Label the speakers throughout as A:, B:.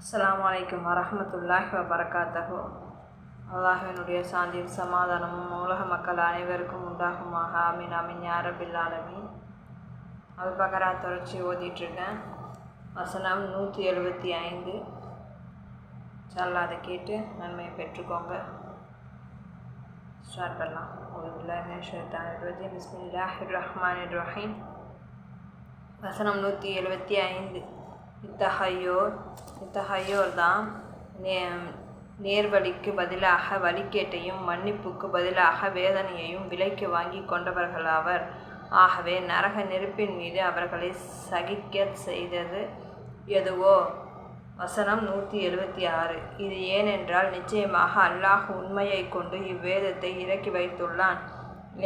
A: அஸ்லாம் அலைக்கும் வரமத்துல்லாஹி வபரகாத்தஹு. அல்லாஹினுடைய சாந்தியும் சமாதானமும் உலக மக்கள் அனைவருக்கும் உண்டாகுமாக. அமீன் அமீன் யாரபில்லாலமீன் ரபில் பகரா தொடர்ச்சி ஓதிட்டுருக்கேன். வசனம் நூற்றி எழுபத்தி ஐந்து. சாலா அதை கேட்டு நன்மையை பெற்றுக்கோங்க. ஸ்டார்ட் பண்ணலாம். ஒரு பிஸ்மில்லாஹிர் ரஹ்மானிர் ரஹீம். வசனம் நூற்றி எழுபத்தி ஐந்து. இத்தகையோர் இத்தகையோர் தான் நே நேர்வழிக்கு பதிலாக வழிகேட்டையும் மன்னிப்புக்கு பதிலாக வேதனையையும் விலைக்கு வாங்கி கொண்டவர்களாவர். ஆகவே நரக நெருப்பின் மீது அவர்களை சகிக்க செய்தது எதுவோ? வசனம் நூற்றி எழுபத்தி ஆறு இது ஏனென்றால் நிச்சயமாக அல்லாஹ் உண்மையை கொண்டு இவ்வேதத்தை இறக்கி வைத்துள்ளான்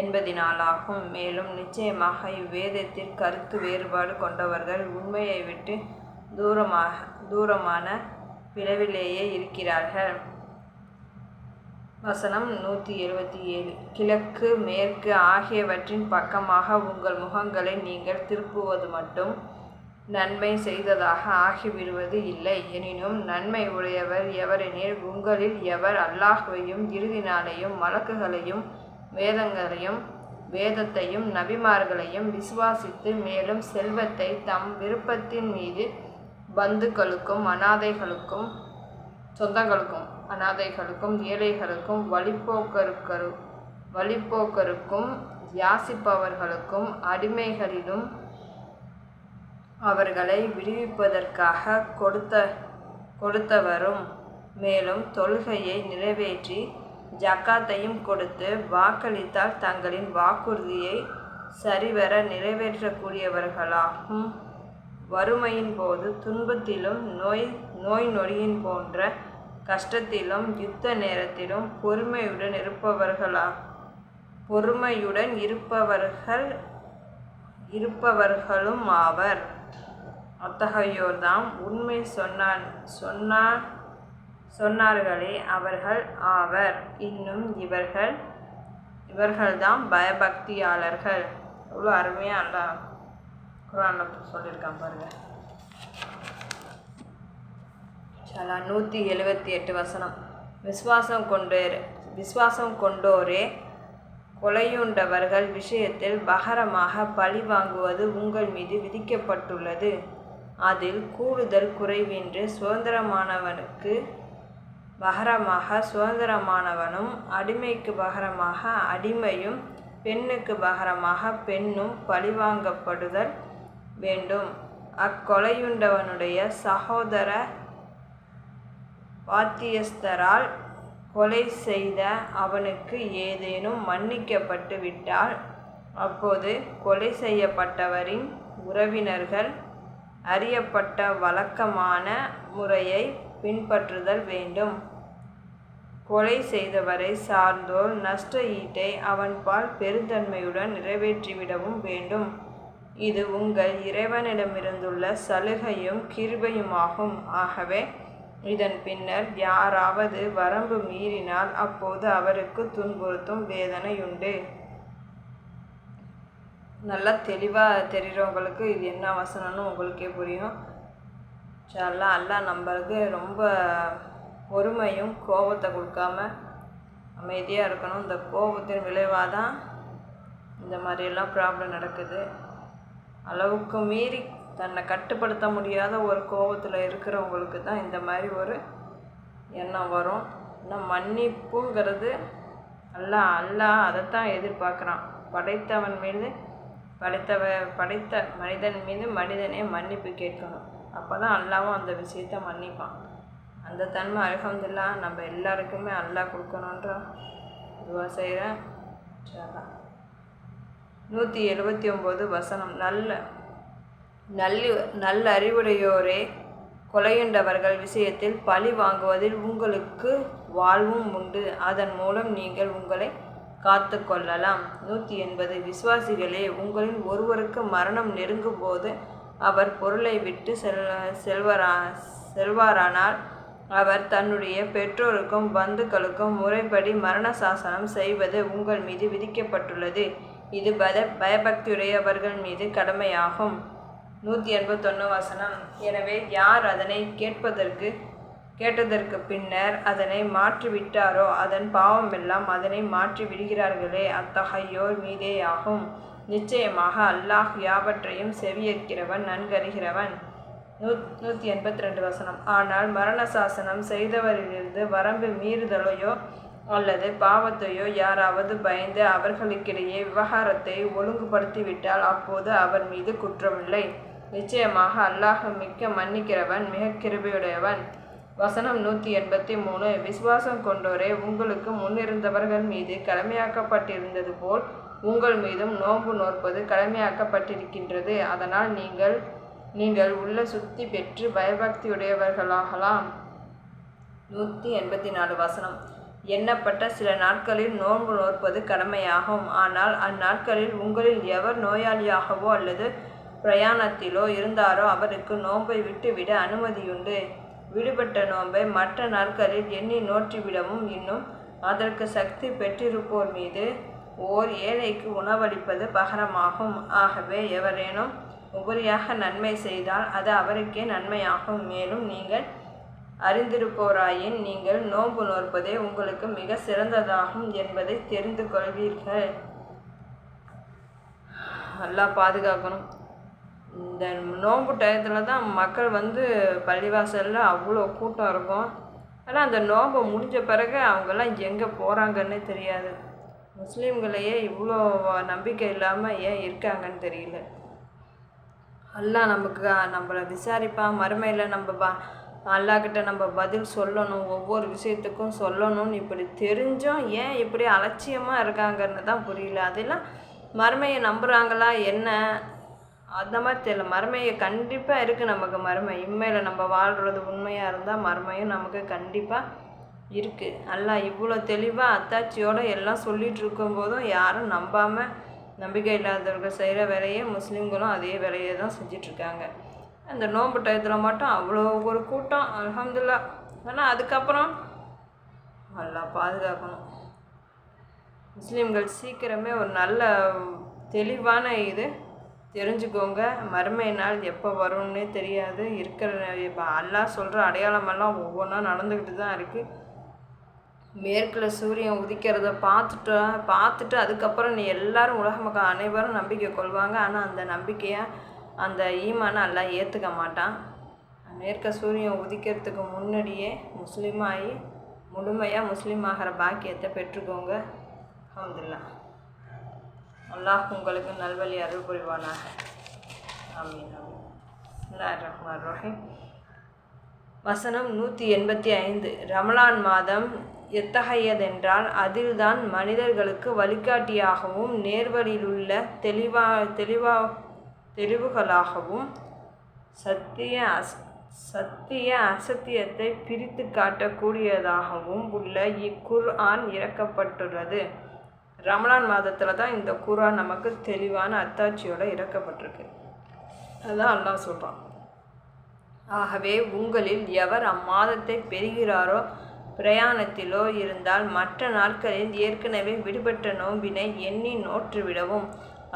A: என்பதினாலாகும். மேலும் நிச்சயமாக இவ்வேதத்தில் கருத்து வேறுபாடு கொண்டவர்கள் உண்மையை விட்டு தூரமாக தூரமான பிளவிலேயே இருக்கிறார்கள். வசனம் நூற்றி எழுபத்தி ஏழு கிழக்கு மேற்கு ஆகியவற்றின் பக்கமாக உங்கள் முகங்களை நீங்கள் திருப்புவது மட்டும் நன்மை செய்ததாக ஆகிவிடுவது இல்லை. எனினும் நன்மை உடையவர் எவரெனில் உங்களில் எவர் அல்லாஹுவையும் இறுதி நாளையும் வழக்குகளையும் வேதங்களையும் வேதத்தையும் நபிமார்களையும் விசுவாசித்து மேலும் செல்வத்தை தம் விருப்பத்தின் மீது பந்துக்களுக்கும் அனாதைகளுக்கும் சொந்தங்களுக்கும் அனாதைகளுக்கும் ஏழைகளுக்கும் வழிப்போக்கருக்கரு வழிப்போக்கருக்கும் யாசிப்பவர்களுக்கும் அடிமைகளிலும் அவர்களை விடுவிப்பதற்காக கொடுத்த கொடுத்தவரும் மேலும் தொழுகையை நிறைவேற்றி ஜக்காத்தையும் கொடுத்து வாக்களித்தால் தங்களின் வாக்குறுதியை சரிவர நிறைவேற்றக்கூடியவர்களாகும். வறுமையின் போது துன்பத்திலும் நோய் நோய் நொடியின் போன்ற கஷ்டத்திலும் யுத்த நேரத்திலும் பொறுமையுடன் இருப்பவர்களா பொறுமையுடன் இருப்பவர்கள் இருப்பவர்களும் ஆவர். அத்தகையோர்தாம் உண்மை சொன்னான் சொன்னார் சொன்னார்களே அவர்கள் ஆவர். இன்னும் இவர்கள் இவர்கள்தான் பயபக்தியாளர்கள். அவ்வளோ அருமையாக அல்லா குரானில் சொல்லியிருக்கான் பாருங்க. சலா நூற்றி எழுபத்தி எட்டு வசனம். விஸ்வாசம் கொண்டு விஸ்வாசம் கொண்டோரே கொலையுண்டவர்கள் விஷயத்தில் பகரமாக பழி வாங்குவது உங்கள் மீது விதிக்கப்பட்டுள்ளது. அதில் கூடுதல் குறைவின்றி சுதந்திரமானவனுக்கு பகரமாக சுதந்திரமானவனும் அடிமைக்கு பகரமாக அடிமையும் பெண்ணுக்கு பகரமாக பெண்ணும் பழிவாங்கப்படுதல் வேண்டும். அக்கொலையுண்டவனுடைய சகோதர வாத்தியஸ்தரால் கொலை செய்த அவனுக்கு ஏதேனும் மன்னிக்கப்பட்டு விட்டால் அப்போது கொலை செய்யப்பட்டவரின் உறவினர்கள் அறியப்பட்ட வழக்கமான முறையை பின்பற்றுதல் வேண்டும். கொலை செய்தவரை சார்ந்தோர் நஷ்ட ஈட்டை அவன்பால் பெருந்தன்மையுடன் நிறைவேற்றிவிடவும் வேண்டும். இது உங்கள் இறைவனிடமிருந்துள்ள சலுகையும் கிருபையுமாகும். ஆகவே இதன் பின்னர் யாராவது வரம்பு மீறினால் அப்போது அவருக்கு துன்புறுத்தும் வேதனையுண்டு. நல்லா தெளிவாக தெரிகிறவங்களுக்கு இது என்ன வசனம்னு உங்களுக்கே புரியும். சாலாம் அல்லா நம்மளுக்கு ரொம்ப பொறுமையும் கோபத்தை கொடுக்காம அமைதியாக இருக்கணும். இந்த கோபத்தின் விளைவாக தான் இந்த மாதிரியெல்லாம் ப்ராப்ளம் நடக்குது. அளவுக்கு மீறி தன்னை கட்டுப்படுத்த முடியாத ஒரு கோபத்தில் இருக்கிறவங்களுக்கு தான் இந்த மாதிரி ஒரு எண்ணம் வரும். ஆனால் மன்னிப்புங்கிறது அல்லா அல்லா அதைத்தான் எதிர்பார்க்குறான். படைத்தவன் மீது படைத்தவ படைத்த மனிதன் மீது மனிதனே மன்னிப்பு கேட்கணும். அப்போ தான் அல்லாவும் அந்த விஷயத்தை மன்னிப்பான். அந்த தன்மை அலகம்துல்லா நம்ம எல்லாருக்குமே அல்லா கொடுக்கணுன்ற இதுவாக செய்கிறேன் நூற்றி எழுபத்தி ஒம்பது வசனம். நல்ல நல்லி நல்ல அறிவுடையோரே கொலையுண்டவர்கள் விஷயத்தில் பழி வாங்குவதில் உங்களுக்கு வாழ்வும் உண்டு. அதன் மூலம் நீங்கள் உங்களை காத்து கொள்ளலாம் நூற்றி எண்பது விசுவாசிகளே உங்களின் ஒருவருக்கு மரணம் நெருங்கும் போது அவர் பொருளை விட்டு செல் செல்வரா செல்வாரானால் அவர் தன்னுடைய பெற்றோருக்கும் பந்துக்களுக்கும் முறைப்படி மரண சாசனம் செய்வது உங்கள் மீது விதிக்கப்பட்டுள்ளது. இது பத பயபக்தியுடையவர்கள் மீது கடமையாகும். நூற்றி எண்பத்தொன்று வசனம். எனவே யார் அதனை கேட்பதற்கு கேட்டதற்கு பின்னர் அதனை மாற்றிவிட்டாரோ அதன் பாவமெல்லாம் அதனை மாற்றி விடுகிறார்களே அத்தகையோர் மீதேயாகும். நிச்சயமாக அல்லாஹ் யாவற்றையும் செவியேற்கிறவன் நன்கறிகிறவன். நூ நூற்றி எண்பத்தி ரெண்டு வசனம். ஆனால் மரண சாசனம் செய்தவரிலிருந்து வரம்பு மீறுதலையோ அல்லது பாவத்தையோ யாராவது பயந்து அவர்களுக்கிடையே விவகாரத்தை ஒழுங்குபடுத்திவிட்டால் அப்போது அவர் மீது குற்றமில்லை. நிச்சயமாக அல்லாஹ் மிக்க மன்னிக்கிறவன் மிக கிருபையுடையவன். வசனம் நூற்றி எண்பத்தி மூணு விசுவாசம் கொண்டோரே உங்களுக்கு முன்னிருந்தவர்கள் மீது கடமையாக்கப்பட்டிருந்தது போல் உங்கள் மீதும் நோன்பு நோற்பது கடமையாக்கப்பட்டிருக்கின்றது. அதனால் நீங்கள் நீங்கள் உள்ள சுத்தி பெற்று பயபக்தியுடையவர்களாகலாம். நூற்றி எண்பத்தி நாலு வசனம். எண்ணப்பட்ட சில நாட்களில் நோன்பு நோற்பது கடமையாகும். ஆனால் அந்நாட்களில் உங்களில் எவர் நோயாளியாகவோ அல்லது பிரயாணத்திலோ இருந்தாரோ அவருக்கு நோன்பை விட்டுவிட அனுமதியுண்டு. விடுபட்ட நோன்பை மற்ற நாட்களில் எண்ணி நோற்றிவிடவும் இன்னும் அதற்கு சக்தி பெற்றிருப்போர் மீது ஓர் ஏழைக்கு உணவளிப்பது பகரமாகும். ஆகவே எவரேனும் உபரியாக நன்மை செய்தால் அது அவருக்கே நன்மையாகும். மேலும் நீங்கள் அறிந்திருப்போராயின் நீங்கள் நோன்பு நோற்பதே உங்களுக்கு மிக சிறந்ததாகும் என்பதை தெரிந்து கொள்வீர்கள். நல்லா பாதுகாக்கணும். இந்த நோன்பு டயத்தில் தான் மக்கள் வந்து பள்ளிவாசலில் அவ்வளோ கூட்டம் இருக்கும். ஆனால் அந்த நோன்பு முடிஞ்ச பிறகு அவங்கெல்லாம் எங்கே போகிறாங்கன்னே தெரியாது. முஸ்லீம்களையே இவ்வளோ நம்பிக்கை இல்லாமல் ஏன் இருக்காங்கன்னு தெரியல. எல்லாம் நமக்கு நம்மளை விசாரிப்பான். மறுமையில் நம்ம பா அல்லாக்கிட்ட நம்ம பதில் சொல்லணும் ஒவ்வொரு விஷயத்துக்கும் சொல்லணும்னு இப்படி தெரிஞ்சும் ஏன் இப்படி அலட்சியமாக இருக்காங்கன்னு தான் புரியல. அதெல்லாம் மருமையை நம்புகிறாங்களா என்ன? அந்த மாதிரி தெரியல. மருமையை கண்டிப்பாக இருக்குது நமக்கு மருமை. இம்மையில் நம்ம வாழ்கிறது உண்மையாக இருந்தால் மருமையும் நமக்கு கண்டிப்பாக இருக்குது அல்லா இவ்வளோ தெளிவாக அத்தாட்சியோடு எல்லாம் சொல்லிகிட்டு இருக்கும்போதும் யாரும் நம்பாமல் நம்பிக்கை இல்லாதவர்கள் செய்கிற வேலையை முஸ்லீம்களும் அதே வேலையை தான் செஞ்சிட்ருக்காங்க அந்த நோன்பு டயத்தில் மட்டும் அவ்வளோ ஒரு கூட்டம் அலமதுல்லா ஆனால் அதுக்கப்புறம் நல்லா பாதுகாக்கணும். முஸ்லீம்கள் சீக்கிரமே ஒரு நல்ல தெளிவான இது தெரிஞ்சுக்கோங்க. மறுமை நாள் எப்போ வரும்னே தெரியாது. இருக்கிற இப்போ அல்லா சொல்கிற அடையாளமெல்லாம் ஒவ்வொன்றா நடந்துக்கிட்டு தான் இருக்குது மேற்கில் சூரியன் உதிக்கிறத பார்த்துட்டு பார்த்துட்டு அதுக்கப்புறம் நீ எல்லோரும் உலக மக்கள் அனைவரும் நம்பிக்கை கொள்வாங்க. ஆனால் அந்த நம்பிக்கையை அந்த ஈமானை எல்லாம் ஏற்றுக்க மாட்டான். மேற்க சூரியன் உதிக்கிறதுக்கு முன்னாடியே முஸ்லீமாகி முழுமையாக முஸ்லீம் ஆகிற பாக்கியத்தை பெற்றுக்கோங்க. அஹமதுல்லா அல்லாஹ் உங்களுக்கு நல்வழி அருள் புரிவானாக. ஆமீன் ஆமீன். ரஹ்மான் ரஹீம் வசனம் நூற்றி எண்பத்தி ஐந்து ரமலான் மாதம் எத்தகையதென்றால் அதில்தான் மனிதர்களுக்கு வழிகாட்டியாகவும் நேர்வழியிலுள்ள தெளிவா தெளிவா தெளிவுகளாகவும் சத்திய அஸ் சத்திய அசத்தியத்தை பிரித்து காட்டக்கூடியதாகவும் உள்ள இக்குர் ஆன் இறக்கப்பட்டுள்ளது. ரமலான் மாதத்தில் தான் இந்த குரான் நமக்கு தெளிவான அத்தாட்சியோடு இறக்கப்பட்டிருக்கு. அதுதான் அல்லாஹ் சொல்கிறான் ஆகவே உங்களில் எவர் அம்மாதத்தை பெறுகிறாரோ பிரயாணத்திலோ இருந்தால் மற்ற நாட்களில் ஏற்கனவே விடுபட்ட நோம்பினை எண்ணி நோற்றுவிடவும்.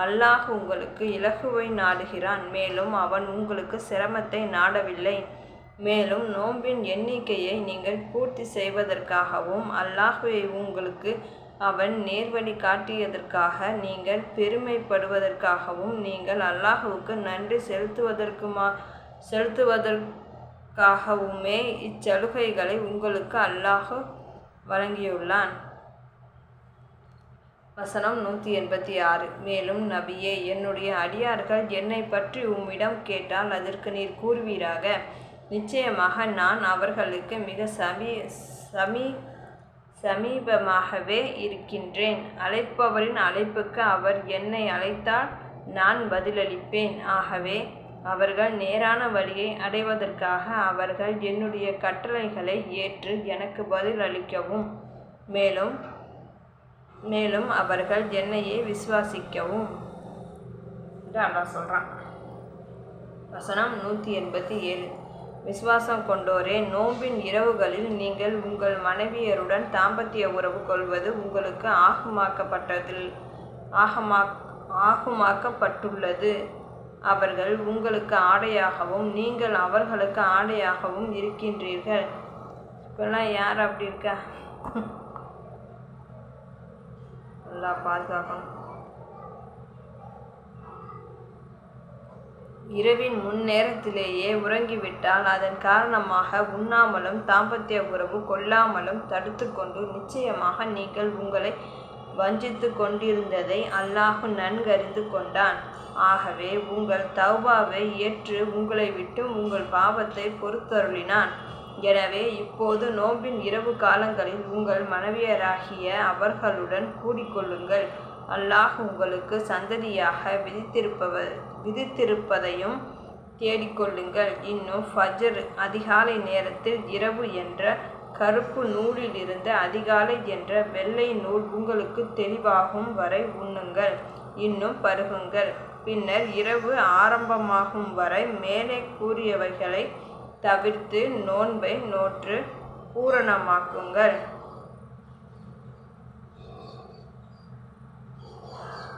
A: அல்லாஹ் உங்களுக்கு இலகுவை நாடுகிறான். மேலும் அவன் உங்களுக்கு சிரமத்தை நாடவில்லை. மேலும் நோன்பின் எண்ணிக்கையை நீங்கள் பூர்த்தி செய்வதற்காகவும் அல்லாஹுவை உங்களுக்கு அவன் நேர்வழி காட்டியதற்காக நீங்கள் பெருமைப்படுவதற்காகவும் நீங்கள் அல்லாஹுவுக்கு நன்றி செலுத்துவதற்குமா செலுத்துவதற்காகவுமே இச்சலுகைகளை உங்களுக்கு அல்லாஹு வழங்கியுள்ளான். வசனம் நூற்றி எண்பத்தி ஆறு. மேலும் நபியே என்னுடைய அடியார்கள் என்னை பற்றி உம்மிடம் கேட்டால் அதற்கு நீர் கூறுவீராக. நிச்சயமாக நான் அவர்களுக்கு மிக சமீ சமீ சமீபமாகவே இருக்கின்றேன். அழைப்பவரின் அழைப்புக்கு அவர் என்னை அழைத்தால் நான் பதிலளிப்பேன். ஆகவே அவர்கள் நேரான வழியை அடைவதற்காக அவர்கள் என்னுடைய கட்டளைகளை ஏற்று எனக்கு பதிலளிக்கவும். மேலும் மேலும் அவர்கள் என்னையே விசுவாசிக்கவும். என்று அல்லா சொல்கிறான் வசனம் நூற்றி எண்பத்தி ஏழு. விசுவாசம் கொண்டோரே நோம்பின் இரவுகளில் நீங்கள் உங்கள் மனைவியருடன் தாம்பத்திய உறவு கொள்வது உங்களுக்கு ஆகமாக்கப்பட்டதில் ஆகமா ஆகுமாக்கப்பட்டுள்ளது. அவர்கள் உங்களுக்கு ஆடையாகவும் நீங்கள் அவர்களுக்கு ஆடையாகவும் இருக்கின்றீர்கள். இப்போல்லாம் யார் அப்படி இருக்கா? நல்லா பாதுகாக்கணும். இரவின் முன்னேரத்திலேயே உறங்கிவிட்டால் அதன் காரணமாக உண்ணாமலும் தாம்பத்திய உறவு கொள்ளாமலும் தடுத்து கொண்டு நிச்சயமாக நீங்கள் உங்களை வஞ்சித்து கொண்டிருந்ததை அல்லாஹு நன்கறிந்து கொண்டான். ஆகவே உங்கள் தௌபாவை ஏற்று உங்களை விட்டு உங்கள் பாவத்தை பொறுத்தருளினான். எனவே இப்போது நோம்பின் இரவு காலங்களில் உங்கள் மனைவியராகிய அவர்களுடன் கூடிக்கொள்ளுங்கள். அல்லாஹ் உங்களுக்கு சந்ததியாக விதித்திருப்பவ விதித்திருப்பதையும் தேடிக்கொள்ளுங்கள். இன்னும் ஃபஜர் அதிகாலை நேரத்தில் இரவு என்ற கருப்பு நூலிலிருந்து அதிகாலை என்ற வெள்ளை நூல் உங்களுக்கு தெளிவாகும் வரை உண்ணுங்கள். இன்னும் பருகுங்கள். பின்னர் இரவு ஆரம்பமாகும் வரை மேலே கூறியவைகளை தவிர்த்து நோன்பை நோற்று பூரணமாக்குங்கள்.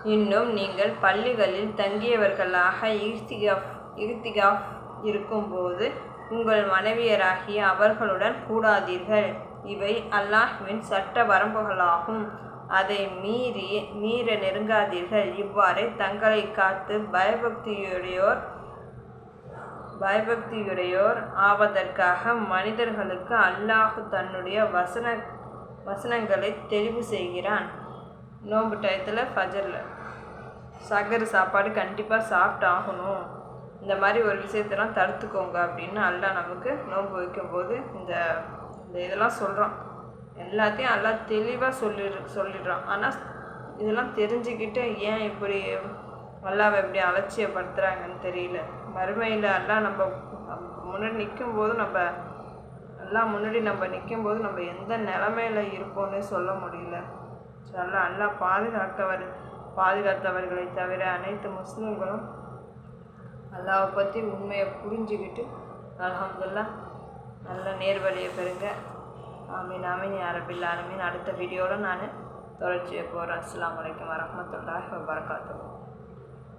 A: இன்னும் நீங்கள் பள்ளிகளில் தங்கியவர்களாக இர்த்திகாஃப் இர்த்திகாஃப் இருக்கும்போது உங்கள் மனைவியராகிய அவர்களுடன் கூடாதீர்கள். இவை அல்லாஹ்வின் சட்ட வரம்புகளாகும். அதை மீறி மீற நெருங்காதீர்கள். இவ்வாறு தங்களை காத்து பயபக்தியுடையோர் பயபக்தியுடையோர் ஆவதற்காக மனிதர்களுக்கு அல்லாஹ் தன்னுடைய வசன வசனங்களை தெளிவு செய்கிறான். நோன்பு டயத்தில் ஃபஜரில். சகர் சாப்பாடு கண்டிப்பாக சாப்பிட்டு ஆகணும் இந்த மாதிரி ஒரு விஷயத்தெல்லாம் தடுத்துக்கோங்க அப்படின்னு அல்லாஹ் நமக்கு நோன்பு வைக்கும்போது இந்த இந்த இதெல்லாம் சொல்கிறான் எல்லாத்தையும் எல்லாம் தெளிவாக சொல்லி சொல்லிடுறான். ஆனால் இதெல்லாம் தெரிஞ்சுக்கிட்டு ஏன் இப்படி அல்லாவை எப்படி அலட்சியப்படுத்துகிறாங்கன்னு தெரியல. மறுமையில் எல்லாம் நம்ம முன்னாடி நிற்கும் போது நம்ம எல்லாம் முன்னாடி நம்ம நிற்கும் போது நம்ம எந்த நிலமையில இருப்போம்னு சொல்ல முடியல. நல்லா அல்லாஹ் பாதுகாக்கவர் பாதுகாத்தவர்களை தவிர அனைத்து முஸ்லீம்களும் அல்லாவை பற்றி உண்மையை புரிஞ்சுக்கிட்டு அலமதுல்லா நல்ல நேர்வழியை பெறுங்க. ஆமீன் ஆமீன் அரபில் ஆலமீன். அடுத்த வீடியோவில் நான் தொடர்ச்சியை போகிறேன் அஸ்லாம் வலைக்கம் வரமத்துல்லாஹி வபரகாத்துஹு.